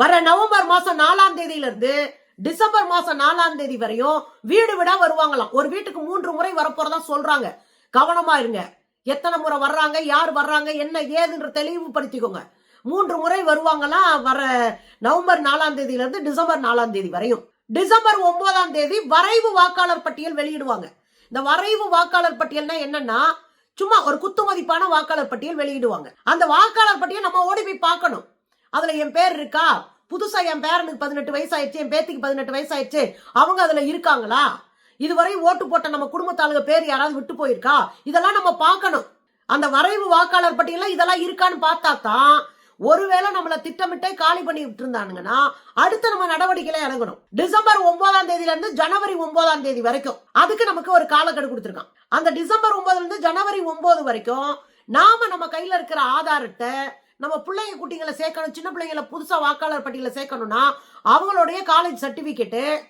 வர நவம்பர் மாசம் நாலாம் தேதியில இருந்து டிசம்பர் மாசம் நாலாம் தேதி வரையும் வீடு வீடா வருவாங்களாம். ஒரு வீட்டுக்கு மூன்று முறை வரப்போறதா சொல்றாங்க. கவனமா இருங்க. எத்தனை முறை வர்றாங்க யார் வர்றாங்க என்ன ஏதுன்ற தெளிவுபடுத்திக்கோங்க. மூன்று முறை வருவாங்களாம் வர நவம்பர் நாலாம் தேதியில இருந்து டிசம்பர் நாலாம் தேதி வரையும். டிசம்பர் ஒன்பதாம் தேதி வரைவு வாக்காளர் பட்டியல் வெளியிடுவாங்க. இந்த வரைவு வாக்காளர் பட்டியல்னா என்னன்னா சும்மா ஒரு குத்துமதிப்பான வாக்காளர் பட்டியல் வெளியிடுவாங்க. அந்த வாக்காளர் பட்டியல் நம்ம ஓடி போய் பார்க்கணும். அதுல என் பேர் இருக்கா? புதுசா என் பேரனுக்கு பதினெட்டு வயசாயிடுச்சு என் பேத்திக்கு பதினெட்டு வயசாயிடுச்சு. அவங்க அதுல இருக்காங்களா? இதுவரை ஓட்டு போட்ட நம்ம குடும்பத்தாளுங்க பேர் யாராவது விட்டு போயிருக்கா? இதெல்லாம் நம்ம பார்க்கணும். அந்த வரைவு வாக்காளர் பட்டியலில் இதெல்லாம் இருக்கான்னு பார்த்தா தான் ஒருவேளை நம்மள திட்டமிட்டே காலி பண்ணி விட்டு இருந்தானுங்கன்னா அடுத்து நம்ம நடவடிக்கையில இறங்கணும். டிசம்பர் ஒன்பதாம் தேதியில இருந்து ஜனவரி ஒன்பதாம் தேதி வரைக்கும் அதுக்கு நமக்கு ஒரு காலக்கெடு கொடுத்துருக்கான். அந்த டிசம்பர் ஒன்பதுல இருந்து ஜனவரி ஒன்பது வரைக்கும் நாம நம்ம கையில இருக்கிற ஆதார் நம்ம பிள்ளைங்க குட்டிங்களை சேர்க்கணும் சின்ன பிள்ளைங்களை புதுசாக வாக்காளர் பட்டியலில் சேர்க்கணும்னா அவங்களுடைய காலேஜ் சர்டிஃபிகேட்டு